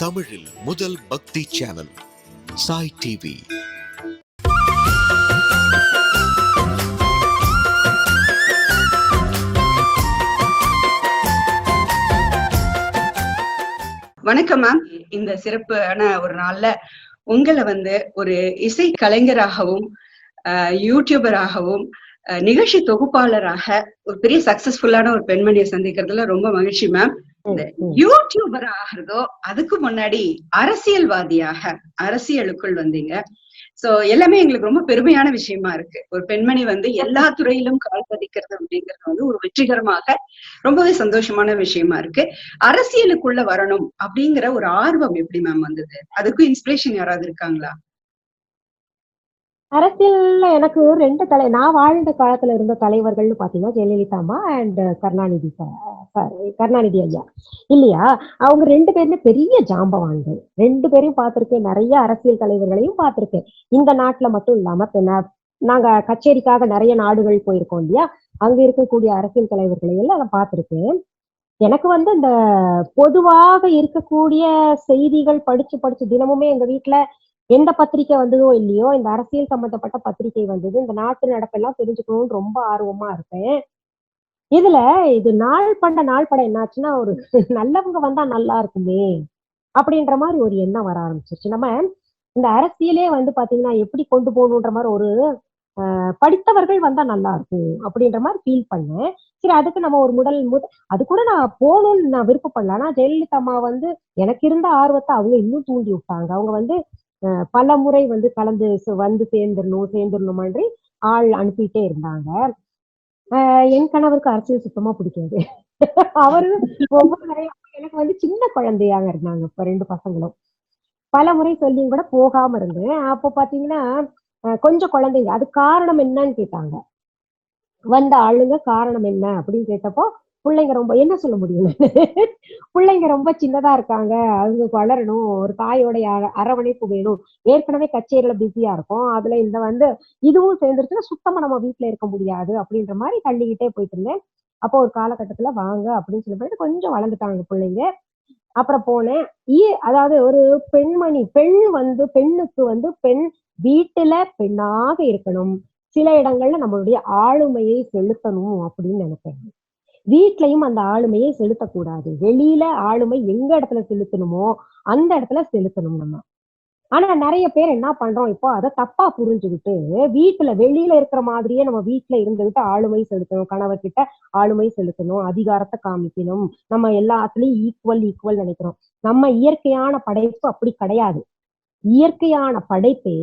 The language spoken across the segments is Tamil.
தமிழில் முதல் பக்தி சேனல் சாய் டிவி. வணக்கம் மேம் இந்த சிறப்பான ஒரு நாள்ல உங்களை வந்து ஒரு இசை கலைஞராகவும் யூடியூபராகவும் நிகழ்ச்சி தொகுப்பாளராக ஒரு பெரிய சக்சஸ்ஃபுல்லான ஒரு பெண்மணியை சந்திக்கிறதுல ரொம்ப மகிழ்ச்சி மேம் யூடியூபர் ஆகிறதோ அதுக்கு முன்னாடி அரசியல்வாதியாக அரசியலுக்குள் வந்தீங்க. சோ எல்லாமே எங்களுக்கு ரொம்ப பெருமையான விஷயமா இருக்கு. ஒரு பெண்மணி வந்து எல்லா துறையிலும் கால் பதிக்கிறது அப்படிங்கிறது வந்து ஒரு வெற்றிகரமாக ரொம்பவே சந்தோஷமான விஷயமா இருக்கு. அரசியலுக்குள்ள வரணும் அப்படிங்கிற ஒரு ஆர்வம் எப்படி மேம் வந்தது? அதுக்கும் இன்ஸ்பிரேஷன் யாராவது இருக்காங்களா? அரசியல்ல எனக்கு ரெண்டு தலை நான் வாழ்ந்த காலத்துல இருந்த தலைவர்கள்னு பாத்தீங்கன்னா ஜெயலலிதா அம்மா அண்ட் கருணாநிதி sorry, கருணாநிதி ஐயா. இல்லையா? அவங்க ரெண்டு பேருமே பெரிய ஜாம்பவான்கள். ரெண்டு பேரையும் பார்த்திருக்கேன். நிறைய அரசியல் தலைவர்களையும் பார்த்திருக்கேன். இந்த நாட்டுல மட்டும் இல்லாம நாங்க கச்சேரிக்காக நிறைய நாடுகள் போயிருக்கோம் இல்லையா? அங்க இருக்கக்கூடிய அரசியல் தலைவர்களை எல்லாம் நான் பார்த்திருக்கேன். எனக்கு வந்து இந்த பொதுவாக இருக்கக்கூடிய செய்திகள் படிச்சு படிச்சு தினமுமே எங்க வீட்டுல எந்த பத்திரிக்கை வந்ததோ இல்லையோ இந்த அரசியல் சம்பந்தப்பட்ட பத்திரிக்கை வந்தது இந்த நாட்டு நடப்பெல்லாம் தெரிஞ்சுக்கணும்னு ரொம்ப ஆர்வமா இருப்பேன். இதுல இது நாள் பண்ட நாள் படம் என்னாச்சுன்னா ஒரு நல்லவங்க வந்தா நல்லா இருக்குமே அப்படின்ற மாதிரி ஒரு எண்ணம் வர ஆரம்பிச்சிருச்சு. நம்ம இந்த அரசியலே வந்து பாத்தீங்கன்னா எப்படி கொண்டு போகணுன்ற மாதிரி ஒரு படித்தவர்கள் வந்தா நல்லா இருக்கும் அப்படின்ற மாதிரி ஃபீல் பண்ணேன். சரி அதுக்கு நம்ம ஒரு முதல் முத அது கூட நான் போகணும்னு நான் விருப்பப்படல. ஆனா ஜெயலலிதா அம்மா வந்து எனக்கு இருந்த ஆர்வத்தை அவங்க இன்னும் தூண்டி விட்டாங்க. அவங்க வந்து பல முறை வந்து கலந்து வந்து சேர்ந்துடணும் சேர்ந்துடணும் மாதிரி ஆள் அனுப்பிட்டே இருந்தாங்க. என் கணவருக்கு அரசியல் சுத்தமா பிடிக்காது. அவரு ஒவ்வொரு எனக்கு வந்து சின்ன குழந்தையாக இருந்தாங்க இப்ப ரெண்டு பசங்களும். பல முறை சொல்லியும் கூட போகாம இருந்தேன். அப்போ பாத்தீங்கன்னா அஹ் கொஞ்சம் குழந்தைங்க அது காரணம் என்னன்னு கேட்டாங்க. வந்த ஆளுங்க காரணம் என்ன அப்படின்னு கேட்டப்போ பிள்ளைங்க ரொம்ப என்ன சொல்ல முடியும்? பிள்ளைங்க ரொம்ப சின்னதா இருக்காங்க. அவங்க வளரணும். ஒரு தாயோடைய அரவணைப்பு வேணும். ஏற்கனவே கச்சேரியில பிஸியா இருக்கும். அதுல இந்த வந்து இதுவும் சேர்ந்துருச்சுன்னா சுத்தமா நம்ம வீட்டுல இருக்க முடியாது அப்படின்ற மாதிரி தள்ளிக்கிட்டே போயிட்டு இருந்தேன். அப்போ ஒரு காலகட்டத்துல வாங்க அப்படின்னு சொல்லி கொஞ்சம் வளர்ந்துட்டாங்க பிள்ளைங்க. அப்புறம் போனேன். ஈ- அதாவது ஒரு பெண்மணி பெண் வந்து பெண்ணுக்கு வந்து பெண் வீட்டுல பெண்ணாக இருக்கணும். சில இடங்கள்ல நம்மளுடைய ஆளுமையை செலுத்தணும் அப்படின்னு நினைப்பேன். வீட்லயும் அந்த ஆளுமையை செலுத்தக்கூடாது. வெளியில ஆளுமை எங்க இடத்துல செலுத்தணுமோ அந்த இடத்துல செலுத்தணும் நம்ம. ஆனா நிறைய பேர் என்ன பண்றோம்? இப்போ அதை தப்பா புரிஞ்சுக்கிட்டு வீட்டுல வெளியில இருக்கிற மாதிரியே நம்ம வீட்டுல இருந்துகிட்டு ஆளுமை செலுத்தணும். கணவர்கிட்ட ஆளுமை செலுத்தணும். அதிகாரத்தை காமிக்கணும். நம்ம எல்லாத்துலயும் ஈக்குவல் ஈக்குவல் நினைக்கிறோம். நம்ம இயற்கையான படைப்பு அப்படி கிடையாது. இயற்கையான படைப்பே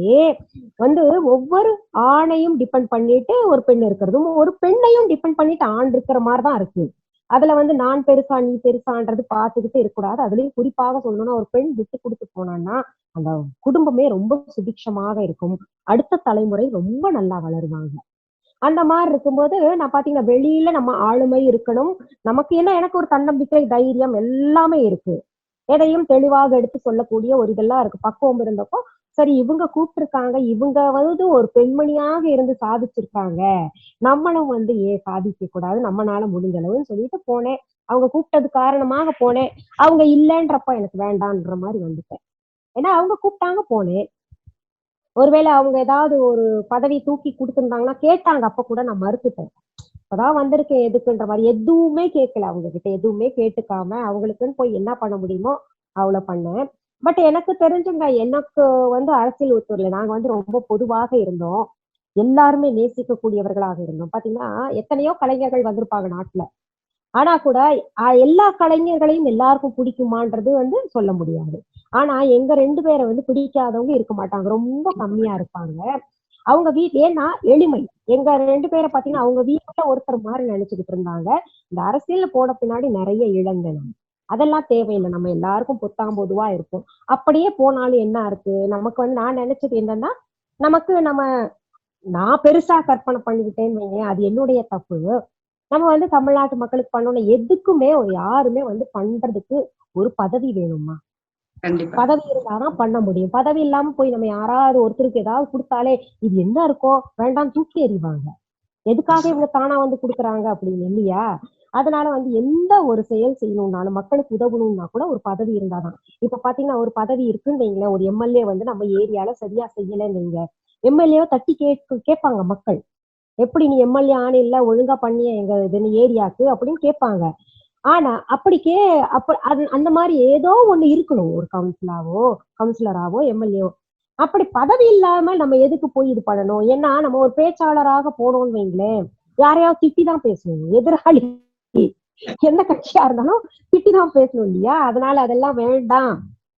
வந்து ஒவ்வொரு ஆணையும் டிபெண்ட் பண்ணிட்டு ஒரு பெண் இருக்கிறதும் ஒரு பெண்ணையும் டிபெண்ட் பண்ணிட்டு ஆண் இருக்கிற மாதிரி தான் இருக்கு. அதுல வந்து நான் பெருசா நீ பெருசான்றது பார்த்துக்கிட்டு இருக்கக்கூடாது. அதுலயும் குறிப்பாக சொல்லணும்னா ஒரு பெண் விட்டு கொடுத்து போனான்னா அந்த குடும்பமே ரொம்ப சுபிக்ஷமாக இருக்கும். அடுத்த தலைமுறை ரொம்ப நல்லா வளருவாங்க. அந்த மாதிரி இருக்கும்போது நான் பாத்தீங்கன்னா வெளியில நம்ம ஆளுமை இருக்கணும். நமக்கு என்ன எனக்கு ஒரு தன்னம்பிக்கை தைரியம் எல்லாமே இருக்கு. எதையும் தெளிவாக எடுத்து சொல்லக்கூடிய ஒரு இதெல்லாம் இருக்கு. பக்குவம் இருந்தப்போ சரி இவங்க கூப்பிட்டுருக்காங்க. இவங்க வந்து ஒரு பெண்மணியாக இருந்து சாதிச்சிருக்காங்க. நம்மளும் வந்து ஏன் சாதிக்க கூடாது? நம்மனால முடிஞ்ச அளவுன்னு சொல்லிட்டு போனேன். அவங்க கூப்பிட்டது காரணமாக போனேன். அவங்க இல்லைன்றப்ப எனக்கு வேண்டான்ற மாதிரி வந்துட்டேன். ஏன்னா அவங்க கூப்பிட்டாங்க போனேன். ஒருவேளை அவங்க ஏதாவது ஒரு பதவி தூக்கி கொடுத்துருந்தாங்கன்னா கேட்டாங்க அப்ப கூட நான் மறுத்துட்டேன். இப்பதான் வந்திருக்கேன் எதுக்குன்ற மாதிரி எதுவுமே கேட்கல அவங்க கிட்ட எதுவுமே கேட்டுக்காம அவங்களுக்குன்னு போய் என்ன பண்ண முடியுமோ அவ்வளவு பண்ணேன். பட் எனக்கு தெரிஞ்சுங்க எனக்கு வந்து அரசியல் ஒத்துவரல. நாங்க வந்து ரொம்ப பொதுவாக இருந்தோம். எல்லாருமே நேசிக்கக்கூடியவர்களாக இருந்தோம். பாத்தீங்கன்னா எத்தனையோ கலைஞர்கள் வந்திருப்பாங்க நாட்டுல. ஆனா கூட எல்லா கலைஞர்களையும் எல்லாருக்கும் பிடிக்குமான்றது வந்து சொல்ல முடியாது. ஆனா எங்க ரெண்டு பேரை வந்து பிடிக்காதவங்க இருக்க மாட்டாங்க. ரொம்ப கம்மியா இருப்பாங்க. அவங்க வீட் ஏன்னா எளிமை. எங்க ரெண்டு பேரை பாத்தீங்கன்னா அவங்க வீட்டுல ஒருத்தர் மாதிரி நினைச்சுக்கிட்டு இருந்தாங்க. இந்த அரசியல்ல போன பின்னாடி நிறைய இழந்தேன் அதெல்லாம் தேவையில்லை. நம்ம எல்லாருக்கும் பொத்தாம்பொதுவா இருக்கும் அப்படியே போனாலும் என்ன இருக்கு நமக்கு வந்து நான் நினைச்சது என்னன்னா நமக்கு நம்ம நான் பெருசா கற்பனை பண்ணிக்கிட்டேன்னு வைங்க அது என்னுடைய தப்பு. நம்ம வந்து தமிழ்நாட்டு மக்களுக்கு பண்ணணும் எதுக்குமே ஒரு யாருமே வந்து பண்றதுக்கு ஒரு பதவி வேணுமா? பதவி இருந்தாதான் பண்ண முடியும். பதவி இல்லாம போய் நம்ம யாராவது ஒருத்தருக்கு ஏதாவது கொடுத்தாலே இது என்ன இருக்கோ வேண்டாம் தூக்கி எறிவாங்க. எதுக்காக இவங்க தானா வந்து கொடுக்குறாங்க அப்படின்னு இல்லையா? அதனால வந்து எந்த ஒரு செயல் செய்யணும்னாலும் மக்களுக்கு உதவணும்னா கூட ஒரு பதவி இருந்தாதான். இப்ப பாத்தீங்கன்னா ஒரு பதவி இருக்குன்னு வைங்களேன். ஒரு எம்எல்ஏ வந்து நம்ம ஏரியால சரியா செய்யலைன்னு வைங்க. எம்எல்ஏ தட்டி கேட்க கேட்பாங்க மக்கள். எப்படி நீ எம்எல்ஏ ஆணையில ஒழுங்கா பண்ணிய எங்க இது ஏரியாக்கு அப்படின்னு கேட்பாங்க. ஆனா அப்படிக்கே அப்ப அது அந்த மாதிரி ஏதோ ஒண்ணு இருக்கணும். ஒரு கவுன்சிலாவோ கவுன்சிலராவோ எம்எல்ஏவோ அப்படி பதவி இல்லாம நம்ம எதுக்கு போய் இது பண்ணணும்? ஏன்னா நம்ம ஒரு பேச்சாளராக போனோம்னு வைங்களேன் யாரையாவது திட்டி தான் பேசணும். எதிராளி. எந்த கட்சியா இருந்தாலும் திட்டி தான் பேசணும் இல்லையா? அதனால அதெல்லாம் வேண்டாம்.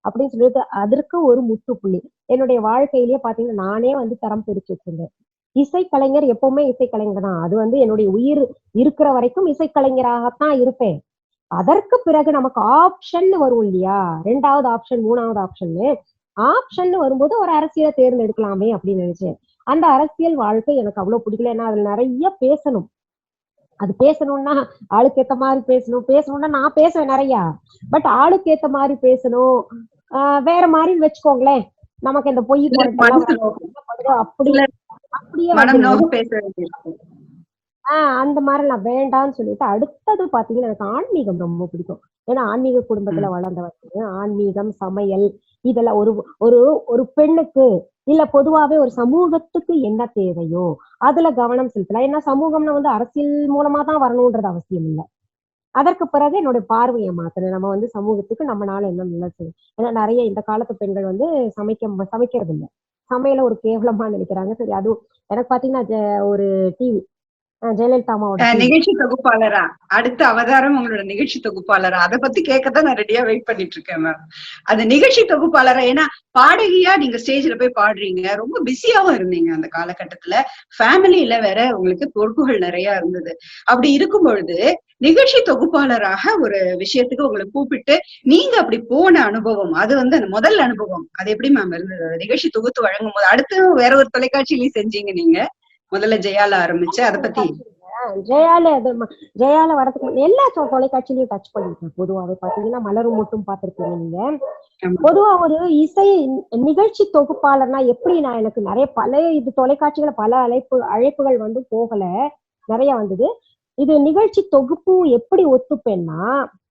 அப்படின்னு சொல்லிட்டு அதற்கு ஒரு முற்றுப்புள்ளி. என்னுடைய வாழ்க்கையிலேயே பாத்தீங்கன்னா நானே வந்து தரம் பிரிச்சு வச்சிருந்தேன். இசைக்கலைஞர் எப்பவுமே இசைக்கலைஞர் தான் அது வந்து என்னுடைய உயிர் இருக்கிற வரைக்கும் இசைக்கலைஞராகத்தான் இருப்பேன். அதற்கு பிறகு நமக்கு ஆப்ஷன் வரும் இல்லையா? ரெண்டாவது ஆப்ஷன் மூணாவது ஆப்ஷன் ஆப்ஷன் வரும்போது ஒரு அரசியலை தேர்ந்தெடுக்கலாமே அப்படின்னு நினைச்சேன். அந்த அரசியல் வாழ்க்கை எனக்கு அவ்வளவு பிடிக்கல. ஏன்னா அதுல நிறைய பேசணும். அது பேசணும்னா ஆளுக்கு ஏத்த மாதிரி பேசணும். பேசணும்னா நான் பேசுவேன் நிறைய. பட் ஆளுக்கு ஏத்த மாதிரி பேசணும். வேற மாதிரின்னு வச்சுக்கோங்களேன். நமக்கு இந்த பொய் புரட்டெல்லாம் மனசு நோகும். அப்படி அப்படியே ஆஹ் அந்த மாதிரி நான் வேண்டாம்னு சொல்லிட்டு அடுத்தது பாத்தீங்கன்னா எனக்கு ஆன்மீகம் ரொம்ப பிடிக்கும். ஏன்னா ஆன்மீக குடும்பத்துல வளர்ந்தவங்க ஆன்மீகம் சமையல் இதெல்லாம் ஒரு ஒரு ஒரு பெண்ணுக்கு இல்ல பொதுவாவே ஒரு சமூகத்துக்கு என்ன தேவையோ அதுல கவனம் செலுத்தலாம். ஏன்னா சமூகம்னா வந்து அரசியல் மூலமா தான் வரணும்ன்றது அவசியம் இல்லை. அதற்கு பிறகு என்னுடைய பார்வையை மாத்தணும் நம்ம வந்து சமூகத்துக்கு நம்மனால என்ன நல்லது செய்யும் ஏன்னா நிறைய இந்த காலத்து பெண்கள் வந்து சமைக்க சமைக்கிறது இல்லை சமையல ஒரு கேவலமா நினைக்கிறாங்க. சரி அதுவும் எனக்கு பாத்தீங்கன்னா ஒரு டிவி ஜெயலலிதா. நிகழ்ச்சி தொகுப்பாளரா? அடுத்த அவதாரம் உங்களோட நிகழ்ச்சி தொகுப்பாளரா? அதை பத்தி கேட்கத்தான் நான் ரெடியா வெயிட் பண்ணிட்டு இருக்கேன் மேம் அது நிகழ்ச்சி தொகுப்பாளரா? ஏன்னா பாடகியா நீங்க ஸ்டேஜ்ல போய் பாடுறீங்க. ரொம்ப பிஸியாவும் இருந்தீங்க அந்த காலகட்டத்துல. ஃபேமிலியில வேற உங்களுக்கு பொறுப்புகள் நிறைய இருந்தது. அப்படி இருக்கும் பொழுது நிகழ்ச்சி தொகுப்பாளராக ஒரு விஷயத்துக்கு உங்களை கூப்பிட்டு நீங்க அப்படி போன அனுபவம் அது வந்து அந்த முதல் அனுபவம் அது எப்படி மேம் இருந்தது? நிகழ்ச்சி தொகுத்து வழங்கும் போது அடுத்து வேற ஒரு தொலைக்காட்சியிலயும் செஞ்சீங்க நீங்க? முதல்ல ஜெயால ஆரம்பிச்சு அதை பத்தி. ஜெயால ஜெயால வரதுக்கு எல்லா தொலைக்காட்சியிலயும் டச் பண்ணிருக்கேன். பொதுவாவே பாத்தீங்கன்னா மலரும் மட்டும் பார்த்திருக்கீங்க நீங்க. பொதுவா ஒரு இசை நிகழ்ச்சி தொகுப்பாளர்னா எப்படி நான் எனக்கு நிறைய பல இது தொலைக்காட்சிகள பல அழைப்பு அழைப்புகள் வந்து போகல. நிறைய வந்தது. இது நிகழ்ச்சி தொகுப்பு எப்படி ஒத்துப்பேன்னா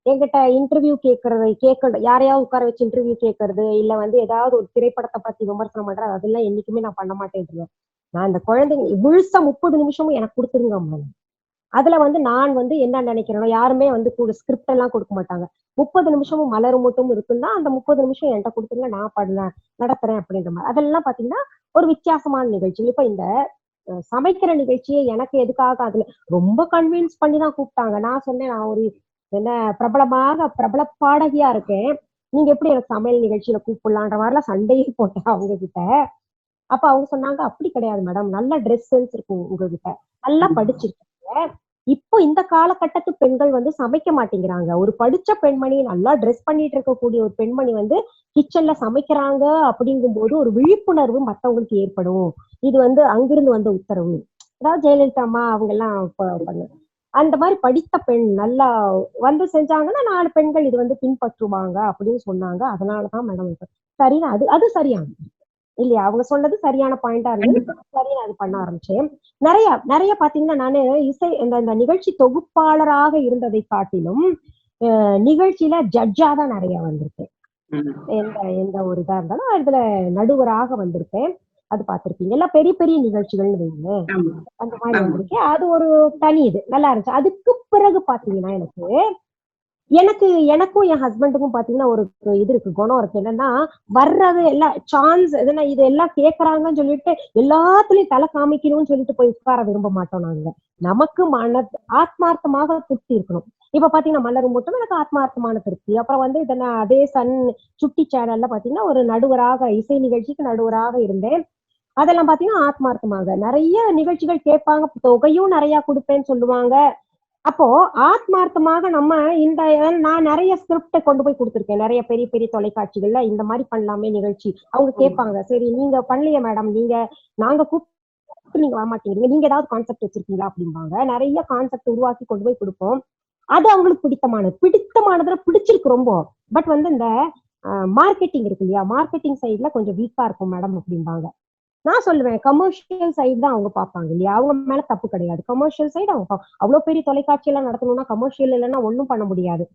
என்கிட்ட இன்டர்வியூ கேட்கறது கேட்கறது யாரையாவது உட்கார வச்சு இன்டர்வியூ கேட்கறது இல்ல வந்து ஏதாவது ஒரு திரைப்படத்தை பத்தி விமர்சனம் பண்றது அதெல்லாம் என்னைக்குமே நான் பண்ண மாட்டேன். நான் இந்த குழந்தைங்க முழுசா முப்பது நிமிஷமும் எனக்கு கொடுத்துருங்க அம்மா. அதுல வந்து நான் வந்து என்ன நினைக்கிறேனோ யாருமே வந்து கூட ஸ்கிரிப்ட் எல்லாம் கொடுக்க மாட்டாங்க. முப்பது நிமிஷமும் மலரும் மட்டும் இருக்குன்னா அந்த முப்பது நிமிஷம் என்கிட்ட கொடுத்துருங்க நான் பண்ண நடத்துறேன் அப்படின்ற மாதிரி. அதெல்லாம் பாத்தீங்கன்னா ஒரு வித்தியாசமான நிகழ்ச்சி. இப்ப இந்த சமைக்கிற நிகழ்ச்சியை எனக்கு எதுக்காக அதுல ரொம்ப கன்வின்ஸ் பண்ணி தான் கூப்பிட்டாங்க. நான் சொன்னேன் நான் ஒரு என்ன பிரபலமாக பிரபல பாடகியா இருக்கேன். நீங்க எப்படி எனக்கு சமையல் நிகழ்ச்சியில கூப்பிடலான்ற மாதிரிலாம் சண்டையே போட்டேன் அவங்க கிட்ட அப்ப அவங்க சொன்னாங்க அப்படி கிடையாது மேடம் நல்ல ட்ரெஸ் சென்ஸ் இருக்கும் உங்ககிட்ட. நல்லா படிச்சிருக்கீங்க. இப்போ இந்த காலகட்டத்து பெண்கள் வந்து சமைக்க மாட்டேங்கிறாங்க. ஒரு படிச்ச பெண்மணி நல்லா ட்ரெஸ் பண்ணிட்டு இருக்கக்கூடிய ஒரு பெண்மணி வந்து கிச்சன்ல சமைக்கிறாங்க அப்படிங்கும்போது ஒரு விழிப்புணர்வு மத்தவங்களுக்கு ஏற்படும். இது வந்து அங்கிருந்து வந்த உத்தரவு. அதாவது ஜெயலலிதா அம்மா அவங்க எல்லாம் அந்த மாதிரி படித்த பெண் நல்லா வந்து செஞ்சாங்கன்னா நாலு பெண்கள் இது வந்து பின்பற்றுவாங்க அப்படின்னு சொன்னாங்க. அதனாலதான் மேடம் சரின்னு அது அது சரியான இல்லையா? அவங்க சொன்னது சரியான பாயிண்டா இருந்தது. சரி நான் அது பண்ண ஆரம்பிச்சேன். நிறைய நிறைய பாத்தீங்கன்னா நானு இசை இந்த இந்த நிகழ்ச்சி தொகுப்பாளராக இருந்ததை காட்டிலும் நிகழ்ச்சியில ஜட்ஜா தான் நிறைய வந்திருக்கேன். எந்த எந்த ஒரு இதா இருந்தாலும் அதுல நடுவராக வந்திருக்கேன். அது பார்த்திருக்கீங்க எல்லாம் பெரிய பெரிய நிகழ்ச்சிகள்னு வைங்களேன். அந்த மாதிரி. வந்திருக்கேன். அது ஒரு தனி இது. நல்லா இருந்துச்சு. அதுக்கு பிறகு பாத்தீங்கன்னா எனக்கு எனக்கு எனக்கும் என் ஹஸ்பண்டுக்கும் பாத்தீங்கன்னா ஒரு இது இருக்கு குணம் இருக்கு. என்னன்னா வர்றது எல்லாம் சான்ஸ் எதுனா இது எல்லாம் கேக்குறாங்கன்னு சொல்லிட்டு எல்லாத்துலயும் தலை காமிக்கணும்னு சொல்லிட்டு போய் உட்கார விரும்ப மாட்டோம் நாங்க. நமக்கு மன ஆத்மார்த்தமாக திருப்தி இருக்கணும். இப்ப பாத்தீங்கன்னா மலரும் மட்டும் எனக்கு ஆத்மார்த்தமான திருப்தி. அப்புறம் வந்து இதை நான் அதே சன் சுட்டி சேனல்ல பாத்தீங்கன்னா ஒரு நடுவராக இசை நிகழ்ச்சிக்கு நடுவராக இருந்தேன். அதெல்லாம் பாத்தீங்கன்னா ஆத்மார்த்தமாக. நிறைய நிகழ்ச்சிகள் கேட்பாங்க தொகையும் நிறைய கொடுப்பேன்னு சொல்லுவாங்க. அப்போ ஆத்மார்த்தமாக நம்ம இந்த நான் நிறைய ஸ்கிரிப்ட கொண்டு போய் கொடுத்துருக்கேன். நிறைய பெரிய பெரிய தொலைக்காட்சிகள்ல இந்த மாதிரி பண்ணலாமே நிகழ்ச்சி. அவங்க கேட்பாங்க சரி நீங்க பண்ணலையே மேடம் நீங்க நாங்க கூப்பிட்டு நீங்க வரமாட்டேங்கிறீங்க. நீங்க ஏதாவது கான்செப்ட் வச்சிருக்கீங்களா அப்படிம்பாங்க. நிறைய கான்செப்ட் உருவாக்கி கொண்டு போய் கொடுப்போம். அது அவங்களுக்கு பிடித்தமானது. பிடித்தமானதுல பிடிச்சிருக்கு ரொம்ப. பட் வந்து இந்த மார்க்கெட்டிங் இருக்கு இல்லையா? மார்க்கெட்டிங் சைட்ல கொஞ்சம் வீக்கா இருக்கும் மேடம் அப்படிம்பாங்க. நான் சொல்லுவேன் கமர்ஷியல் சைடு தான் அவங்க பார்ப்பாங்க இல்லையா? அவங்க மேல தப்பு கிடையாது. கமர்ஷியல் சைடு அவங்க அவ்வளவு பெரிய தொலைக்காட்சி எல்லாம் நடத்தணும்னா கமர்ஷியல் இல்லைன்னா ஒண்ணும் பண்ண முடியாது.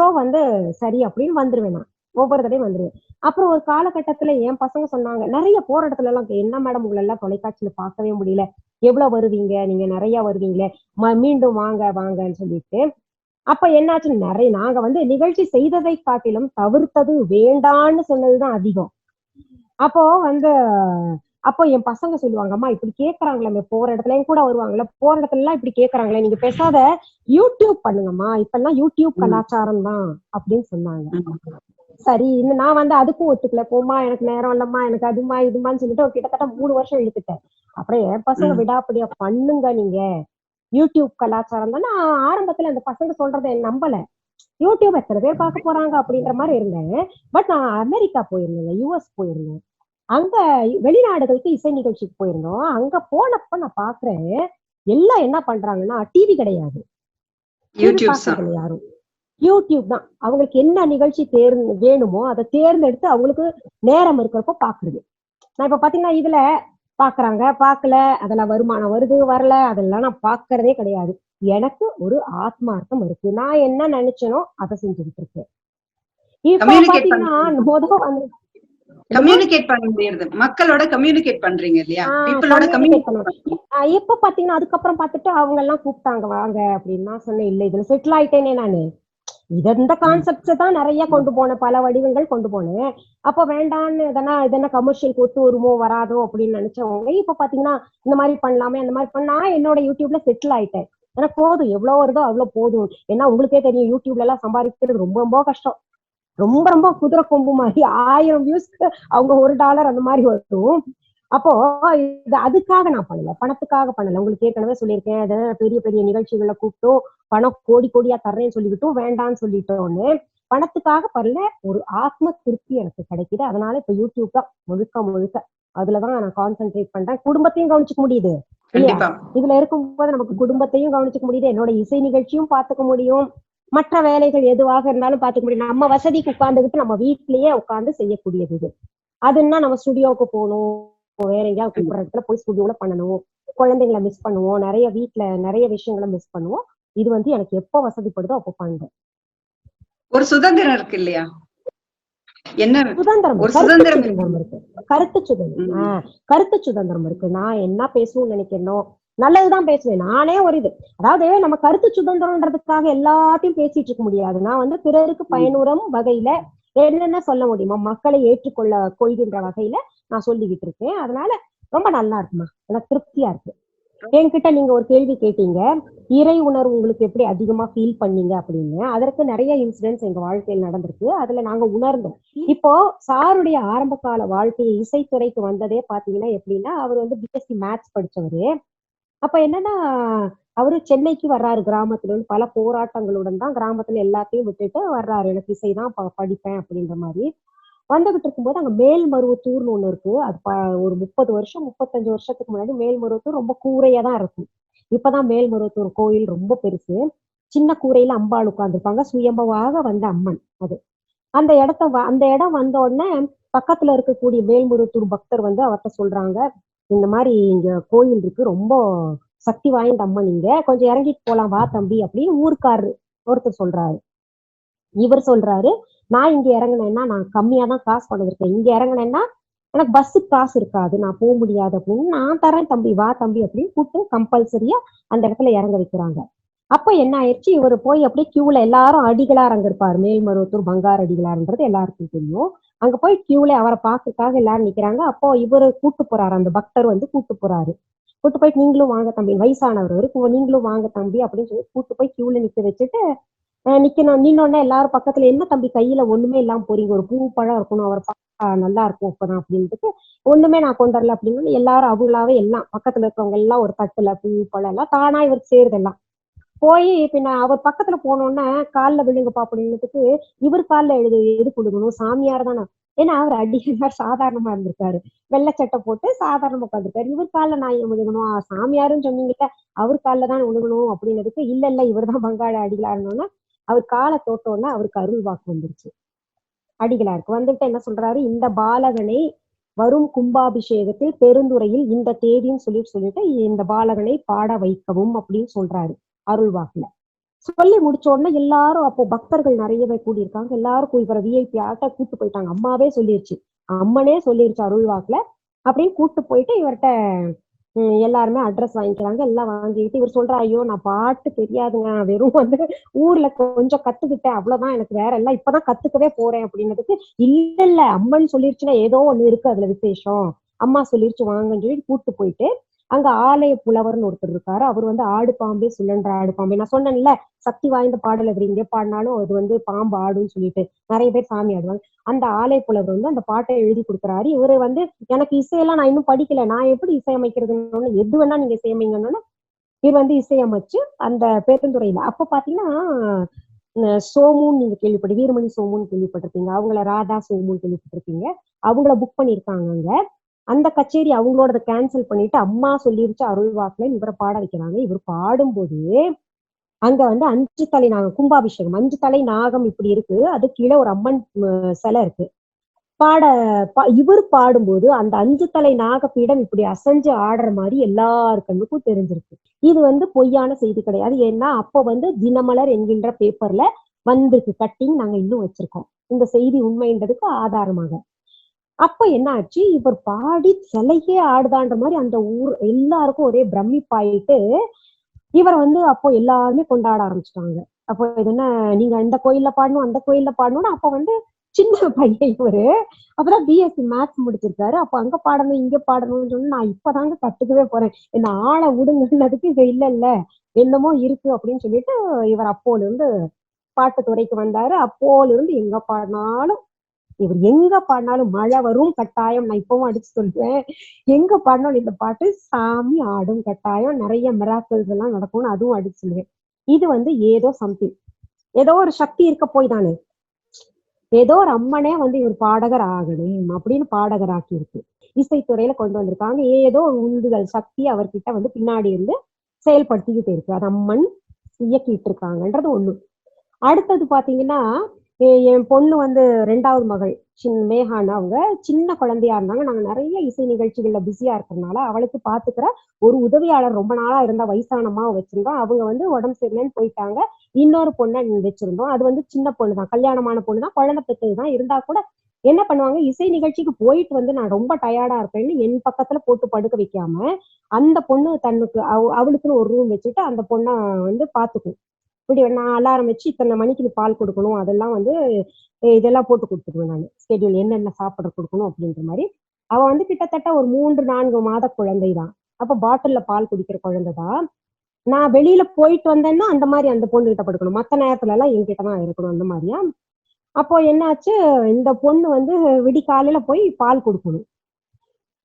சோ வந்து சரி அப்படின்னு வந்துருவேன் நான். ஒவ்வொரு தடையும் வந்துருவேன். அப்புறம் ஒரு காலகட்டத்துல என் பசங்க சொன்னாங்க நிறைய போற இடத்துல எல்லாம் என்ன மேடம் உங்களை எல்லாம் தொலைக்காட்சியில பார்க்கவே முடியல. எவ்வளவு வருவீங்க? நீங்க நிறைய வருவீங்களே. ம- மீண்டும் வாங்க வாங்கன்னு சொல்லிட்டு. அப்ப என்னாச்சு நிறைய நாங்க வந்து நிகழ்ச்சி செய்ததை காட்டிலும் தவிர்த்தது வேண்டான்னு சொன்னதுதான் அதிகம். அப்போ வந்து அப்போ என் பசங்க சொல்லுவாங்க அம்மா இப்படி கேக்குறாங்களே போற இடத்துல என் கூட வருவாங்கல்ல போற இடத்துல எல்லாம் இப்படி கேக்குறாங்களே நீங்க பேசாத யூடியூப் பண்ணுங்கம்மா இப்பெல்லாம் யூடியூப் ம். கலாச்சாரம் தான் அப்படின்னு சொன்னாங்க. சரி இன்னும் நான் வந்து அதுக்கும் ஒத்துக்கல போமா எனக்கு நேரம் இல்லம்மா எனக்கு அதுமா இதுமான்னு சொல்லிட்டு கிட்டத்தட்ட மூணு வருஷம் இழுத்துட்டேன் அப்புறம் என் பசங்க. விடாப்படியா பண்ணுங்க நீங்க யூடியூப் கலாச்சாரம் தான் நான் ஆரம்பத்துல அந்த பசங்க சொல்றதை நம்பல யூடியூப் எத்தனை பேர் பார்க்க போறாங்க அப்படின்ற மாதிரி இருந்தேன் பட் நான் அமெரிக்கா போயிருந்தேன் யூஎஸ் போயிருந்தேன் அங்க வெளிநாடுகளுக்கு இசை நிகழ்ச்சிக்கு போயிருந்தோம். அங்க போனப்ப நான் பாக்குறேன் எல்லாம் என்ன பண்றாங்கன்னா டிவி கிடையாது. யாரும். யூடியூப் தான். அவங்களுக்கு என்ன நிகழ்ச்சி தேர்ந்து வேணுமோ அதை தேர்ந்தெடுத்து அவங்களுக்கு நேரம் இருக்கிறப்ப பாக்குறது. நான் இப்ப பாத்தீங்கன்னா இதுல பாக்குறாங்க பார்க்கல அதுல வருமானம் வருது வரல அதெல்லாம் நான் பாக்குறதே கிடையாது. எனக்கு ஒரு ஆத்மார்த்தம் இருக்கு. நான் என்ன நினைச்சேனோ அதை செஞ்சுக்கிட்டு இருக்கேன். இப்ப பாத்தீங்கன்னா முத வந்து கம்யூனிகேட் பண்ண முடியாது மக்களோட கம்யூனிகேட் பண்றீங்க இல்லையா? பீப்புளோட கம்யூனிகேட் ஆஹ் எப்ப பாத்தீங்கன்னா அதுக்கப்புறம் பார்த்துட்டு அவங்க எல்லாம் கூப்பிட்டாங்க வாங்க அப்படின்னு சொன்னேன். இல்ல இதுல செட்டில் ஆயிட்டேனே நானு. இந்த கான்செப்ட்ஸ் தான் நிறைய கொண்டு போனேன். பல வடிவங்கள் கொண்டு போனேன். அப்ப வேண்டான்னு இதனா இதென்ன கமர்ஷியல் ஒத்து வருமோ வராதோ அப்படின்னு நினைச்சவங்க இப்ப பாத்தீங்கன்னா இந்த மாதிரி பண்ணலாமே அந்த மாதிரி பண்ணா என்னோட யூடியூப்ல செட்டில் ஆயிட்டேன். எனக்கு போதும். எவ்வளவு வருதோ அவ்வளவு போதும். ஏன்னா உங்களுக்கே தெரியும் யூடியூப்ல எல்லாம் சம்பாதிக்கிறது ரொம்ப ரொம்ப கஷ்டம். ரொம்ப ரொம்ப குதிரை கொம்பு மாதிரி ஆயிரம் வியூஸ்க்கு அவங்க ஒரு டாலர் அந்த மாதிரி வரும். அப்போ இது அதுக்காக நான் பண்ணல. பணத்துக்காக பண்ணல. உங்களுக்கு ஏற்கனவே சொல்லியிருக்கேன். அது பெரிய பெரிய நிகழ்ச்சிகளை கூப்பிட்டோம். பணம் கோடி கோடியா தர்றேன்னு சொல்லிக்கிட்டும் வேண்டான்னு சொல்லிட்டோன்னு. பணத்துக்காக பண்ணல. ஒரு ஆத்ம திருப்தி எனக்கு கிடைக்குது. அதனால இப்ப யூடியூப் தான் முழுக்க முழுக்க. அதுலதான் நான் கான்சென்ட்ரேட் பண்றேன். குடும்பத்தையும் கவனிச்சுக்க முடியுது. இதுல இருக்கும்போது நமக்கு குடும்பத்தையும் கவனிச்சுக்க முடியுது. என்னோட இசை நிகழ்ச்சியும் பாத்துக்க முடியும். மற்ற வேலைகள் எதுவாக இருந்தாலும் பாத்துக்க முடியும். நம்ம வசதிக்கு உட்கார்ந்துகிட்டு நம்ம வீட்லயே உட்கார்ந்து செய்யக்கூடியது இது. அதுன்னா நம்ம ஸ்டுடியோவுக்கு போகணும். வேற எங்கேயாவது கூப்பிடுற இடத்துல போய் ஸ்டுடியோல பண்ணணும். குழந்தைங்களை மிஸ் பண்ணுவோம். நிறைய வீட்ல நிறைய விஷயங்களை மிஸ் பண்ணுவோம். இது வந்து எனக்கு எப்ப வசதிப்படுதோ அப்போ பண்றேன் ஒரு சுதந்திரம் இருக்கு இல்லையா? என்ன சுதந்திரம் ஒரு சுதந்திரம் இருக்கு. கருத்து சுதந்திரம் கருத்து சுதந்திரம் இருக்கு. நான் என்ன பேசணும்னு நினைக்கிறனோ நல்லதுதான் பேசுவேன். நானே ஒரு இது. அதாவது நம்ம கருத்து சுதந்திரம்ன்றதுக்காக எல்லாத்தையும் பேசிட்டு இருக்க முடியாது. நான் வந்து பிறருக்கு பயனுறும் வகையில என்னென்ன சொல்ல முடியுமோ மக்களை ஏற்றுக்கொள்ள கொள்கின்ற வகையில நான் சொல்லிக்கிட்டு இருக்கேன். அதனால ரொம்ப நல்லா இருக்குமா? எனக்கு திருப்தியா இருக்கு. என்கிட்ட நீங்க ஒரு கேள்வி கேட்டீங்க. இறை உணர்வு உங்களுக்கு எப்படி அதிகமா ஃபீல் பண்ணீங்க அப்படின்னு. அதற்கு நிறைய இன்சிடென்ட்ஸ் எங்க வாழ்க்கையில் நடந்திருக்கு. அதுல நாங்க உணர்ந்தோம். இப்போ சாருடைய ஆரம்ப கால வாழ்க்கையை இசைத்துறைக்கு வந்ததே பாத்தீங்கன்னா எப்படின்னா அவர் வந்து பிஎஸ்சி மேத்ஸ் படிச்சவரு. அப்ப என்னன்னா அவரு சென்னைக்கு வர்றாரு கிராமத்துல. இருந்து பல போராட்டங்களுடன் தான் கிராமத்துல எல்லாத்தையும் விட்டுட்டு வர்றாரு. எனக்கு இசைதான் ப- படிப்பேன் அப்படின்ற மாதிரி. வந்துகிட்டு இருக்கும்போது அங்க மேல்மருவத்தூர்னு ஒண்ணு இருக்கு. அது ப- ஒரு முப்பது வருஷம் முப்பத்தஞ்சு வருஷத்துக்கு முன்னாடி மேல்மருவத்தூர் ரொம்ப கூரையா தான் இருக்கும். இப்பதான் மேல்மருவத்தூர் கோயில் ரொம்ப பெருசு. சின்ன கூரையில அம்பாள் உட்கார்ந்துருப்பாங்க. சுயம்பவாக வந்த அம்மன் அது. அந்த இடத்த வ- அந்த இடம் வந்த உடனே பக்கத்துல இருக்கக்கூடிய மேல்மருவத்தூர் பக்தர் வந்து அவர்கிட்ட சொல்றாங்க இந்த மாதிரி இங்க கோயில் இருக்கு. ரொம்ப சக்தி வாய்ந்த அம்மன் இங்க. கொஞ்சம் இறங்கிட்டு போலாம் வா தம்பி அப்படின்னு ஊருக்காரு ஒருத்தர் சொல்றாரு. இவர் சொல்றாரு நான் இங்க இறங்குனேன்னா நான் கம்மியா தான் காசு கொண்டு வந்திருக்கேன் இங்க இறங்குனேன்னா எனக்கு பஸ்ஸுக்கு காசு இருக்காது. நான் போக முடியாது அப்படின்னு நான் தரேன் தம்பி வா தம்பி அப்படின்னு கூப்பிட்டு கம்பல்சரியா அந்த இடத்துல இறங்க வைக்கிறாங்க. அப்ப என்ன ஆயிடுச்சு இவர் போய் அப்படியே கியூல எல்லாரும் அடிகளார் அங்க இருப்பாரு மேல்மருவத்தூர் பங்கார் அடிகளார்ன்றது எல்லாருக்கும் தெரியும். அங்க போய் கியூல அவரை பாக்குறதுக்காக எல்லாரும் நிக்கிறாங்க. அப்போ இவரு கூட்டு போறாரு. அந்த பக்தர் வந்து கூட்டு போறாரு. கூட்டு போய் நீங்களும் வாங்க தம்பி. வயசானவர். இருக்கு நீங்களும் வாங்க தம்பி அப்படின்னு சொல்லி கூட்டு போய் கியூல நிக்க வச்சுட்டு நிக்கணும் நின்னோடனே எல்லாரும் பக்கத்துல என்ன தம்பி கையில ஒண்ணுமே இல்லாம போறீங்க? ஒரு பூ பழம் இருக்கணும். அவர் நல்லா இருக்கும் அப்பதான் அப்படின்ட்டு ஒண்ணுமே நான் கொண்டு வரல அப்படின்னு எல்லாரும் அவங்களாவே எல்லாம் பக்கத்துல இருக்கவங்க எல்லாம் ஒரு தட்டுல பூ பழம் எல்லாம் தானா இவருக்கு சேருதெல்லாம் போய் பின்ன அவர் பக்கத்துல போனோன்னே கால்ல விழுங்கப்பா அப்படின்னதுக்கு இவர் காலில் எழுது எது கொடுக்கணும்? சாமியார் தானே? ஏன்னா அவர் அடிக்கிறார் சாதாரணமா இருந்திருக்காரு. வெள்ளை சட்டை போட்டு சாதாரணமா உட்காந்துருக்காரு இவர் காலில் நான் ஏன் விழுகணும்? சாமியாருன்னு சொன்னீங்கல்ல அவர் காலில் தான் விழுகணும் அப்படின்னதுக்கு இல்ல இல்ல இவர் தான் பங்காள அடிகளாருன்னொன்னே அவர் காலை தொட்டோன்னே அவருக்கு அருள் வாக்கு வந்துருச்சு. அடிகளாருக்கு. வந்துட்டு என்ன சொல்றாரு? இந்த பாலகனை வரும் கும்பாபிஷேகத்தில் பெருந்துறையில் இந்த தேதின்னு சொல்லிட்டு சொல்லிட்டு இந்த பாலகனை பாட வைக்கவும் அப்படின்னு சொல்றாரு. அருள்வாக்குல சொல்லி முடிச்ச உடனே எல்லாரும் அப்போ பக்தர்கள் நிறைய பேர் கூடியிருக்காங்க. எல்லாரும் இவரை விஐபி ஆட்ட கூட்டு போயிட்டாங்க. அம்மாவே சொல்லிருச்சு. அம்மனே சொல்லிருச்சு அருள்வாக்குல. அப்படின்னு கூட்டு போயிட்டு இவர்கிட்ட எல்லாருமே அட்ரஸ் வாங்கிக்கிறாங்க. எல்லாம் வாங்கிட்டு இவர் சொல்றா ஐயோ நான் பாட்டு தெரியாதுங்க. வெறும் வந்து ஊர்ல கொஞ்சம் கத்துக்கிட்டேன். அவ்வளவுதான். எனக்கு வேற எல்லாம் இப்பதான் கத்துக்கவே போறேன். அப்படின்னதுக்கு இல்ல இல்ல. அம்மன் சொல்லிருச்சுன்னா ஏதோ ஒண்ணு இருக்கு. அதுல விசேஷம். அம்மா சொல்லிருச்சு வாங்கன்னு சொல்லி கூட்டு போயிட்டு அங்க ஆலய புலவர்னு ஒருத்தர் இருக்காரு. அவர் வந்து ஆடு பாம்பே சுழன்ற ஆடு பாம்பே. நான் சொன்னேன்ல சக்தி வாய்ந்த பாடல் அவர் இங்கே பாடினாலும் அது வந்து பாம்பு ஆடுன்னு சொல்லிட்டு நிறைய பேர் சாமி ஆடுவாங்க. அந்த ஆலய புலவர் வந்து அந்த பாட்டை எழுதி கொடுக்குறாரு. இவரு வந்து எனக்கு இசையெல்லாம் நான் இன்னும் படிக்கல. நான் எப்படி இசையமைக்கிறதுன்னு எது வேணா நீங்க இசையமைங்கன்னு இவர் வந்து இசையமைச்சு அந்த பேருந்துறையில அப்ப பாத்தீங்கன்னா சோமுன்னு நீங்க கேள்விப்பட்டு வீரமணி சோமுன்னு கேள்விப்பட்டிருப்பீங்க அவங்கள ராதா சோமுன்னு கேள்விப்பட்டிருப்பீங்க அவங்கள புக் பண்ணிருக்காங்க அங்க. அந்த கச்சேரி அவங்களோட கேன்சல் பண்ணிட்டு அம்மா சொல்லிருச்சு அருள்வாக்குல இவரை பாட வைக்கிறாங்க. இவர் பாடும்போது அங்க வந்து அஞ்சு தலை நாகம் கும்பாபிஷேகம். அஞ்சு தலை நாகம் இப்படி இருக்கு. அது கீழே ஒரு அம்மன் சிலை இருக்கு. பாட பா- இவர் பாடும்போது அந்த அஞ்சு தலை நாகப்பீடம் இப்படி அசைஞ்சு ஆடுற மாதிரி எல்லார் கண்ணுக்கும் தெரிஞ்சிருக்கு. இது வந்து பொய்யான செய்தி கிடையாது. ஏன்னா அப்போ வந்து தினமலர் என்கின்ற பேப்பர்ல வந்திருக்கு. கட்டிங் நாங்க இன்னும் வச்சிருக்கோம். இந்த செய்தி உண்மைன்றதுக்கு ஆதாரமாக. அப்ப என்ன ஆச்சு? இவர் பாடி சிலையே ஆடுதான்ற மாதிரி அந்த ஊர் எல்லாருக்கும் ஒரே பிரமிப்பாயிட்டு இவர் வந்து அப்போ எல்லாருமே கொண்டாட ஆரம்பிச்சிட்டாங்க. அப்போ இது என்ன நீங்க இந்த கோயில்ல பாடணும் அந்த கோயில்ல பாடணும்னு அப்ப வந்து சின்ன பையன் இவரு. அப்பதான் பிஎஸ்சி மேத்ஸ் முடிச்சிருக்காரு. அப்ப அங்க பாடணும் இங்க பாடணும்னு சொல்லி நான் இப்பதாங்க கத்துக்கவே போறேன். என்ன ஆளை விடுங்கன்னதுக்கு இது இல்ல இல்ல என்னமோ இருக்கு அப்படின்னு சொல்லிட்டு இவர் அப்போல இருந்து பாட்டு துறைக்கு வந்தாரு. அப்போல இருந்து எங்க பாடினாலும் இவர் எங்க பாடினாலும் மழை வரும் கட்டாயம் நான் இப்பவும் அடிச்சு சொல்றேன். எங்க பாடினாலும் இந்த பாட்டு சாமி ஆடும் கட்டாயம் நிறைய மிராக்கல்ஸ் எல்லாம் நடக்கும்னு அதுவும் அடிச்சு சொல்லுவேன். இது வந்து ஏதோ சம்திங் ஏதோ ஒரு சக்தி இருக்க போய் தானே. ஏதோ ஒரு அம்மனே வந்து இவர் பாடகர் ஆகணும் அப்படின்னு பாடகர் ஆக்கி இருக்கு. இசைத்துறையில கொண்டு வந்திருக்காங்க. ஏதோ ஒரு உந்துதல் சக்தி அவர்கிட்ட வந்து பின்னாடி இருந்து செயல்படுத்திக்கிட்டு இருக்கு. அது அம்மன் இயக்கிட்டு இருக்காங்கன்றது ஒண்ணு. அடுத்தது பாத்தீங்கன்னா என் பொண்ணு வந்து ரெண்டாவது மகள். சின் மேகான்னு அவங்க சின்ன குழந்தையா இருந்தாங்க. நாங்க நிறைய இசை நிகழ்ச்சிகள்ல பிஸியா இருக்கிறதுனால அவளுக்கு பாத்துக்கிற ஒரு உதவியாளர் ரொம்ப நாளா இருந்தா வயசானமா வச்சிருந்தோம். அவங்க வந்து உடம்பு சரியில்லைன்னு போயிட்டாங்க. இன்னொரு பொண்ணை வச்சிருந்தோம். அது வந்து சின்ன பொண்ணு தான் கல்யாணமான பொண்ணு தான் குழந்தை பெற்றது தான். இருந்தா கூட என்ன பண்ணுவாங்க? இசை நிகழ்ச்சிக்கு போயிட்டு வந்து நான் ரொம்ப டயர்டா இருப்பேன்னு என் பக்கத்துல போட்டு படுக்க வைக்காம அந்த பொண்ணு தன்னுக்கு அவ- அவளுக்குன்னு ஒரு ரூம் வச்சுட்டு அந்த பொண்ணை வந்து பாத்துக்கும். இப்படி நான் அலாரம் வச்சு இத்தனை மணிக்கு நீ பால் கொடுக்கணும் அதெல்லாம் வந்து இதெல்லாம் போட்டு கொடுத்துருவேன் நான். ஸ்கெடியூல் என்னென்ன சாப்பிட கொடுக்கணும் அப்படின்ற மாதிரி. அவள் வந்து கிட்டத்தட்ட ஒரு மூன்று நான்கு மாத குழந்தை தான் அப்போ பாட்டில்ல பால் குடிக்கிற குழந்தை தான் நான் வெளியில போயிட்டு வந்தேன்னா அந்த மாதிரி அந்த பொண்ணு கிட்ட படுக்கணும். மற்ற நேரத்துல எல்லாம் என்கிட்ட தான் இருக்கணும் அந்த மாதிரியா. அப்போ என்னாச்சு இந்த பொண்ணு வந்து விடி காலையில போய் பால் கொடுக்கணும்.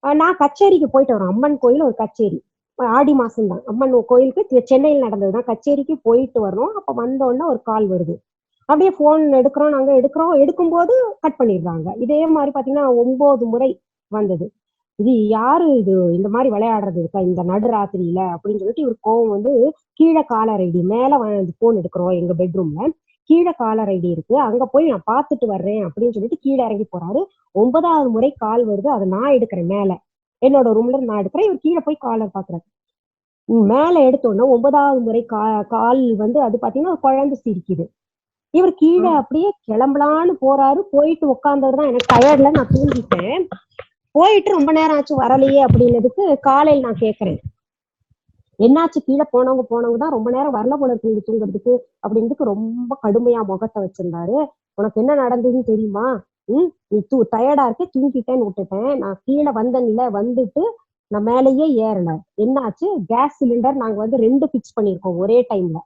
நான் கச்சேரிக்கு போயிட்டு வரேன். அம்மன் கோயில் ஒரு கச்சேரி. ஆடி மாசம் தான் அம்மன் கோயிலுக்கு சென்னையில் நடந்ததுதான். கச்சேரிக்கு போயிட்டு வரோம் அப்ப வந்தோடனே ஒரு கால் வருது. அப்படியே போன் எடுக்கிறோம் நாங்க எடுக்கிறோம். எடுக்கும்போது கட் பண்ணிடுறாங்க. இதே மாதிரி பாத்தீங்கன்னா ஒன்பது முறை வந்தது. இது யாரு இது? இந்த மாதிரி விளையாடுறது இருக்கா? இந்த நடுராத்திரியில அப்படின்னு சொல்லிட்டு இவர் கோவம் வந்து கீழே காலர் ஐடி மேல போன் எடுக்கிறோம் எங்க பெட்ரூம்ல கீழே காலர் ஐடி இருக்கு. அங்க போய் நான் பார்த்துட்டு வர்றேன் அப்படின்னு சொல்லிட்டு கீழே இறங்கி போறாரு. ஒன்பதாவது முறை கால் வருது. அதை நான் எடுக்கிறேன் மேல. என்னோட ரூம்ல நான் எடுக்கிறேன். இவர் கீழே போய் காலர் பாக்குறாரு மேல எடுத்த உடனே ஒன்பதாவது முறை கா கால் வந்து அது பாத்தீங்கன்னா குழந்தை சிரிக்குது. இவர் கீழே அப்படியே கிளம்பலான்னு போறாரு. போயிட்டு உட்கார்ந்தவர் தான் எனக்கு டயர்ட்ல நான் தூங்கிட்டேன். போயிட்டு ரொம்ப நேரம் ஆச்சு வரலையே அப்படின்னதுக்கு காலையில் நான் கேக்குறேன். என்னாச்சு? கீழே போனவங்க போனவங்க தான் ரொம்ப நேரம் வரல போல இருக்கு தூங்குறதுக்கு அப்படின்றதுக்கு ரொம்ப கடுமையா முகத்தை வச்சிருந்தாரு. உனக்கு என்ன நடந்ததுன்னு தெரியுமா? ம் நீ தூ டயர்டா இருக்க தூங்கிட்டேன்னு விட்டுட்டேன். நான் கீழே வந்தேன்ல வந்துட்டு நான் மேலேயே ஏறல என்னாச்சு? கேஸ் சிலிண்டர் நாங்க வந்து ரெண்டு ஃபிக்ஸ் பண்ணிருக்கோம் ஒரே டைம்ல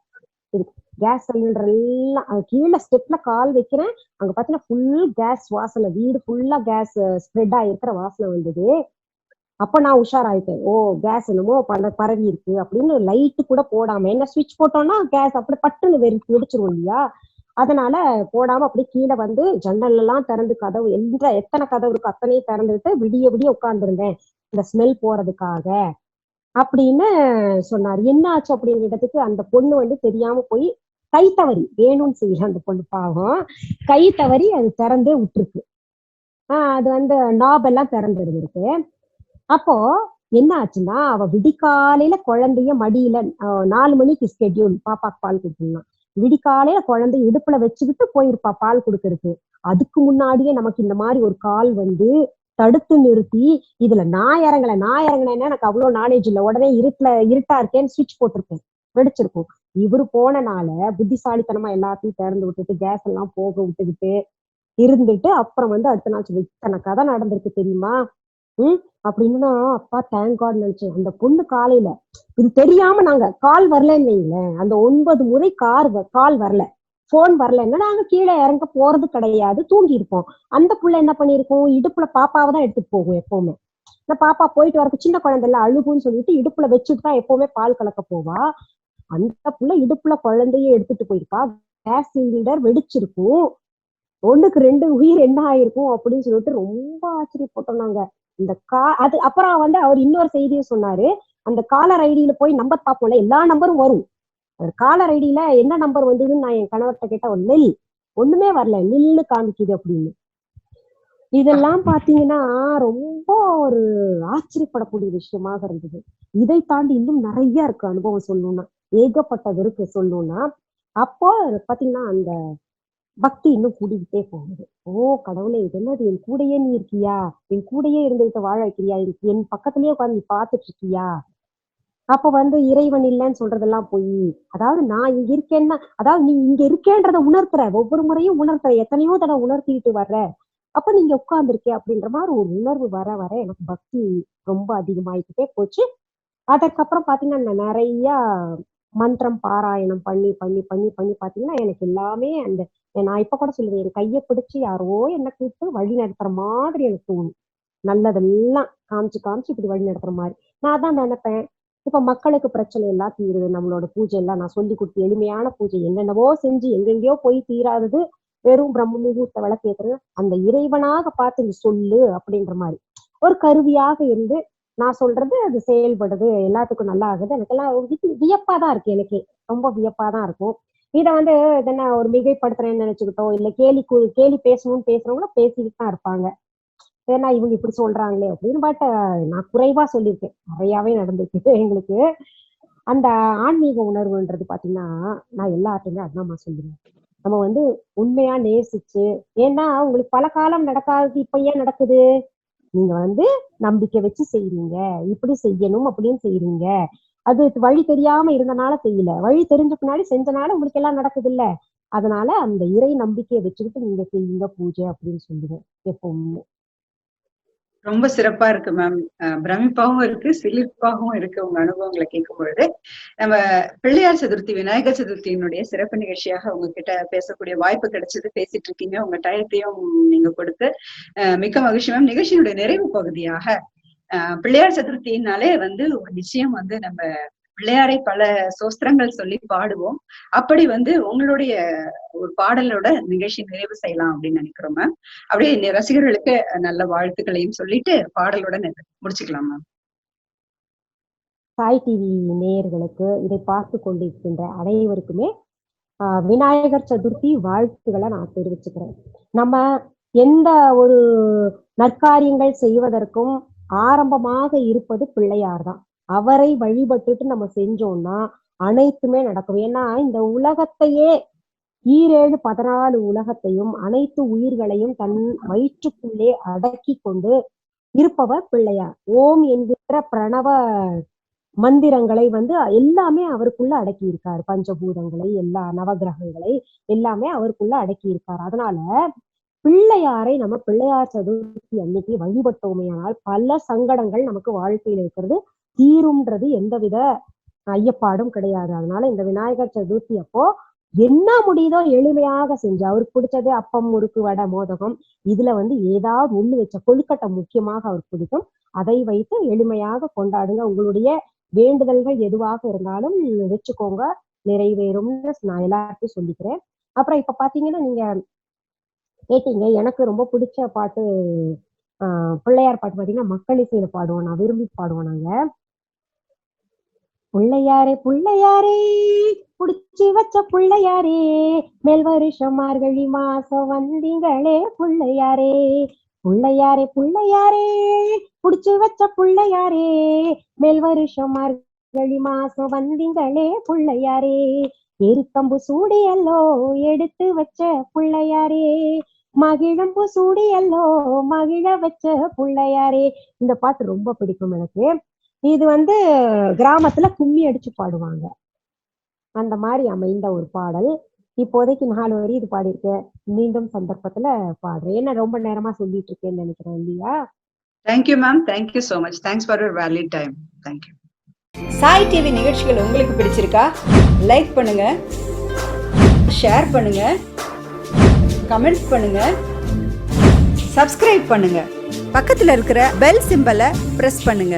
கேஸ் சிலிண்டர் எல்லாம் கீழே ஸ்டெப்ல கால் வைக்கிறேன். அங்க பாத்தீங்கன்னா ஃபுல் கேஸ் வாசனை வீடு ஃபுல்லா கேஸ் ஸ்ப்ரெட் ஆயிருக்கிற வாசனை வந்தது. அப்ப நான் உஷாராயிட்டேன். ஓ கேஸ் என்னமோ பரவி இருக்கு அப்படின்னு லைட்டு கூட போடாம என்ன சுவிட்ச் போட்டோம்னா கேஸ் அப்படி பட்டுன்னு வெறி வெடிச்சிரும் இல்லையா? அதனால போடாம அப்படியே கீழே வந்து ஜன்னல் எல்லாம் திறந்து கதவு எந்த எத்தனை கதவு இருக்கோ அத்தனையும் திறந்துட்டு விடிய விடிய உட்கார்ந்துருந்தேன். இந்த ஸ்மெல் போறதுக்காக. அப்படின்னு சொன்னார். என்ன ஆச்சு அப்படிங்கிறதுக்கு அந்த பொண்ணு வந்து தெரியாம போய் கை தவறி வேணும்னு செய்யல அந்த பொண்ணு பாவம். கை தவறி அது திறந்தே விட்டுருக்கு. ஆஹ் அது வந்து நாப் எல்லாம் திறந்து இருந்திருக்கு அப்போ என்ன ஆச்சுன்னா அவ விடிக்காலையில குழந்தைய மடியில நாலு மணிக்கு ஸ்கெட்யூல் பாப்பாக்கு பால் கொடுத்துருந்தான் விடிக்காலையில குழந்தை இடுப்புல வச்சுக்கிட்டு போயிருப்பா பால் கொடுக்கறதுக்கு. அதுக்கு முன்னாடியே நமக்கு இந்த மாதிரி ஒரு கால் வந்து தடுத்து நிறுத்தி இதுல நான் இறங்கல நான் இறங்கினேன்னா எனக்கு அவ்வளவு நாலேஜ் இல்ல. உடனே இருட்டுல இருட்டா இருக்கேன்னு சுவிட்ச் போட்டிருப்பேன் வெடிச்சிருக்கும். இவரு போனனால புத்திசாலித்தனமா எல்லாத்தையும் திறந்து விட்டுட்டு கேஸ் எல்லாம் போக விட்டுக்கிட்டு இருந்துட்டு அப்புறம் வந்து அடுத்த நாள் சொல்லி இத்தனை கதை நடந்திருக்கு தெரியுமா? ம் அப்படின்னா அப்பா தேங்க் காட் நினைச்சேன். அந்த பொண்ணு காலையில இது தெரியாம நாங்க கால் வரலன்னு வைங்களேன். அந்த ஒன்பது முறை கார் கால் வரல. போன் வரலன்னா நாங்க கீழே இறங்க போறது கிடையாது. தூங்கி இருப்போம். அந்த புள்ள என்ன பண்ணிருக்கோம் இடுப்புல பாப்பாவை தான் எடுத்துட்டு போகும் எப்பவுமே. இந்த பாப்பா போயிட்டு வரக்கு சின்ன குழந்தை எல்லாம் அழுகுன்னு சொல்லிட்டு இடுப்புல வச்சுட்டு தான் எப்பவுமே பால் கலக்க போவா. அந்த புள்ள இடுப்புல குழந்தைய எடுத்துட்டு போயிருப்பா. கேஸ் சிலிண்டர் வெடிச்சிருக்கும். ஒண்ணுக்கு ரெண்டு உயிர் என்ன ஆயிருக்கும் அப்படின்னு சொல்லிட்டு ரொம்ப ஆச்சரியப்பட்டோம் நாங்க. இந்த கா அது அப்புறம் வந்து அவர் இன்னொரு செய்தியும் சொன்னாரு. அந்த காலர் ஐடியில போய் நம்பர் பார்ப்போம்ல எல்லா நம்பரும் வரும். ஒரு காலர் ஐடியில என்ன நம்பர் வந்ததுன்னு நான் என் கணவர்கிட்ட கேட்ட ஒரு நெல். ஒண்ணுமே வரல. நில்லு காமிக்குது அப்படின்னு. இதெல்லாம் பாத்தீங்கன்னா ரொம்ப ஒரு ஆச்சரியப்படக்கூடிய விஷயமாக இருந்தது. இதை தாண்டி இன்னும் நிறைய இருக்கு அனுபவம் சொல்லணும்னா. ஏகப்பட்டது இருக்கு சொல்லணும்னா. அப்போ பாத்தீங்கன்னா அந்த பக்தி இன்னும் கூடிக்கிட்டே போகுது. ஓ கடவுளே இது என்னது? என் கூடயே நீ இருக்கியா? என் கூடயே இருந்துகிட்டு வாழ வைக்கிறியா? என் பக்கத்துலயே உட்காந்து நீ பாத்துட்டு இருக்கியா? அப்ப வந்து இறைவன் இல்லைன்னு சொல்றதெல்லாம் போய் அதாவது நான் இங்க இருக்கேன்னா அதாவது நீ இங்க இருக்கேன்றத உணர்த்துற. ஒவ்வொரு முறையும் உணர்த்துற. எத்தனையோ தடவை உணர்த்திட்டு வர்ற. அப்ப நீங்க உட்கார்ந்துருக்கே அப்படின்ற மாதிரி ஒரு உணர்வு வர வர எனக்கு பக்தி ரொம்ப அதிகமாயிக்கிட்டே போச்சு. அதற்கப்புறம் பாத்தீங்கன்னா நான் நிறைய மந்திரம் பாராயணம் பண்ணி பண்ணி பண்ணி பண்ணி பாத்தீங்கன்னா எனக்கு எல்லாமே அந்த நான் இப்ப கூட சொல்லுவேன் என் கையை பிடிச்சி யாரோ என்ன கூப்பிட்டு வழி நடத்துற மாதிரி எனக்கு தோணும். நல்லதெல்லாம் காமிச்சு காமிச்சு இப்படி வழி நடத்துற மாதிரி. நான் அதான் நினைப்பேன் இப்ப மக்களுக்கு பிரச்சனை எல்லாம் தீருது நம்மளோட பூஜை எல்லாம் நான் சொல்லி கொடுத்து எளிமையான பூஜை என்னென்னவோ செஞ்சு எங்கெங்கயோ போய் தீராதது வெறும் பிரம்ம முகூர்த்த விளக்கேத்துறது அந்த இறைவனாக பார்த்து நீ சொல்லு அப்படின்ற மாதிரி. ஒரு கருவியாக இருந்து நான் சொல்றது அது செயல்படுது எல்லாத்துக்கும் நல்லா ஆகுது எனக்கு எல்லாம் வியப்பா தான் இருக்கு எனக்கு. ரொம்ப வியப்பாதான் இருக்கும். இதை வந்து என்ன ஒரு மிகைப்படுத்துறேன்னு நினைச்சுக்கிட்டோம் இல்ல கேலி கு- கேலி பேசணும்னு பேசுறவங்களும் பேசிக்கிட்டு தான் இருப்பாங்க. ஏன்னா இவங்க இப்படி சொல்றாங்களே அப்படின்னு. பட் நான் குறைவா சொல்லியிருக்கேன். நிறையாவே நடந்திருக்கு எங்களுக்கு. அந்த ஆன்மீக உணர்வுன்றது பாத்தீங்கன்னா நான் எல்லார்ட்டையுமே அதாம்மா சொல்லுவேன். நம்ம வந்து உண்மையா நேசிச்சு ஏன்னா உங்களுக்கு பல காலம் நடக்காதது இப்ப ஏன் நடக்குது? நீங்க வந்து நம்பிக்கை வச்சு செய்றீங்க. இப்படி செய்யணும் அப்படின்னு செய்றீங்க. அது வழி தெரியாம இருந்தனால செய்யல. வழி தெரிஞ்ச பின்னாடி செஞ்சனால உங்களுக்கு எல்லாம் நடக்குது இல்ல அதனால அந்த இறை நம்பிக்கையை வச்சுக்கிட்டு நீங்க செய்யுங்க பூஜை அப்படின்னு சொல்லுவேன் எப்பவுமே. ரொம்ப சிறப்பா இருக்கு மேம் பிரமிப்பாகவும் இருக்கு சிலிர்ப்பாகவும் இருக்கு உங்க அனுபவங்களை கேட்கும் பொழுது நம்ம பிள்ளையார் சதுர்த்தி விநாயகர் சதுர்த்தியினுடைய சிறப்பு நிகழ்ச்சியாக உங்ககிட்ட பேசக்கூடிய வாய்ப்பு கிடைச்சது. பேசிட்டு இருக்கீங்க. உங்க டயத்தையும் நீங்க கொடுத்து மிக்க மகிழ்ச்சி மேம் நிகழ்ச்சியினுடைய நிறைவு பகுதியாக பிள்ளையார் சதுர்த்தினாலே வந்து ஒரு நிச்சயம் வந்து நம்ம பிள்ளையாரை பல சோஸ்திரங்கள் சொல்லி பாடுவோம். அப்படி வந்து உங்களுடைய ஒரு பாடலோட நிகழ்ச்சி நிறைவு செய்யலாம் அப்படின்னு நினைக்கிறோம் மேம் அப்படியே ரசிகர்களுக்கு நல்ல வாழ்த்துக்களையும் சொல்லிட்டு பாடலோட முடிச்சுக்கலாம் மேம் சாய் டிவி நேயர்களுக்கு இதை பார்த்து கொண்டிருக்கின்ற அனைவருக்குமே ஆஹ் விநாயகர் சதுர்த்தி வாழ்த்துக்களை நான் தெரிவிச்சுக்கிறேன். நம்ம எந்த ஒரு நற்காரியங்கள் செய்வதற்கும் ஆரம்பமாக இருப்பது பிள்ளையார் தான். அவரை வழிபட்டுட்டு நம்ம செஞ்சோம்னா அனைத்துமே நடக்கும். ஏன்னா இந்த உலகத்தையே ஈரேழு பதினாலு உலகத்தையும் அனைத்து உயிர்களையும் தன் வயிற்றுக்குள்ளே அடக்கி கொண்டு இருப்பவர் பிள்ளையார். ஓம் என்கிற பிரணவ மந்திரங்களை வந்து எல்லாமே அவருக்குள்ள அடக்கி இருக்காரு பஞ்சபூதங்களை எல்லா நவகிரகங்களை எல்லாமே அவருக்குள்ள அடக்கி இருக்காரு அதனால பிள்ளையாரை நம்ம பிள்ளையார் சதுர்த்தி அன்னைக்கு வழிபட்டோமேயானால் பல சங்கடங்கள் நமக்கு வாழ்க்கையில இருக்கிறது. தீரும்ன்றது எந்தவித ஐயப்பாடும் கிடையாது. அதனால இந்த விநாயகர் சதுர்த்தி அப்போ என்ன முடியுதோ எளிமையாக செஞ்சு அவருக்கு பிடிச்சது அப்பம் முறுக்கு வடை மோதகம் இதுல வந்து ஏதாவது ஒண்ணு வச்ச கொழுக்கட்டை முக்கியமாக அவருக்கு பிடிக்கும். அதை வைத்து எளிமையாக கொண்டாடுங்க. உங்களுடைய வேண்டுதல்கள் எதுவாக இருந்தாலும் வச்சுக்கோங்க. நிறைவேறும்னு நான் எல்லாருக்கும் சொல்லிக்கிறேன். அப்புறம் இப்ப பாத்தீங்கன்னா நீங்க கேட்டீங்க எனக்கு ரொம்ப பிடிச்ச பாட்டு ஆஹ் பிள்ளையார் பாட்டு பாத்தீங்கன்னா மக்கள் இசையில பாடுவோம். நான் விரும்பி பாடுவோம் நாங்க. புள்ளையாரே புள்ளையாரே புடிச்சு வச்ச புள்ளையாரே மேல் வருஷம் மார்கழி மாசம் வந்தீங்களே புள்ளையாரே புள்ளையாரே புள்ளையாரே புடிச்சு வச்ச புள்ளையாரே மேல் வருஷம் மார்கழி மாசம் வந்தீங்களே புள்ளையாரே எருக்கம்பு சூடியல்லோ எடுத்து வச்ச புள்ளையாரே மகிழம்பு சூடியல்லோ மகிழ வச்ச புள்ளையாரே. இந்த பாட்டு ரொம்ப பிடிக்கும் எனக்கு. இது வந்து கிராமத்துல கும்மி அடிச்சு பாடுவாங்க. அந்த மாதிரி அமைந்த ஒரு பாடல். இப்போதைக்கு நாலு வரி இது பாடியிருக்கேன். மீண்டும் சந்தர்ப்பத்துல பாடுறேன். என்ன ரொம்ப நேரமா சொல்லிட்டு இருக்கேன்னு நினைக்கிறேன் இல்லையா? Thank you ma'am thank you so much thanks for your value time thank you Sai TV நிகழ்ச்சிகள் உங்களுக்கு பிடிச்சிருக்கா? லைக் பண்ணுங்க. ஷேர் பண்ணுங்க. கமெண்ட்ஸ் பண்ணுங்க. சப்ஸ்கிரைப் பண்ணுங்க. பக்கத்தில் இருக்கிற பெல் சிம்பலை பிரஸ் பண்ணுங்க.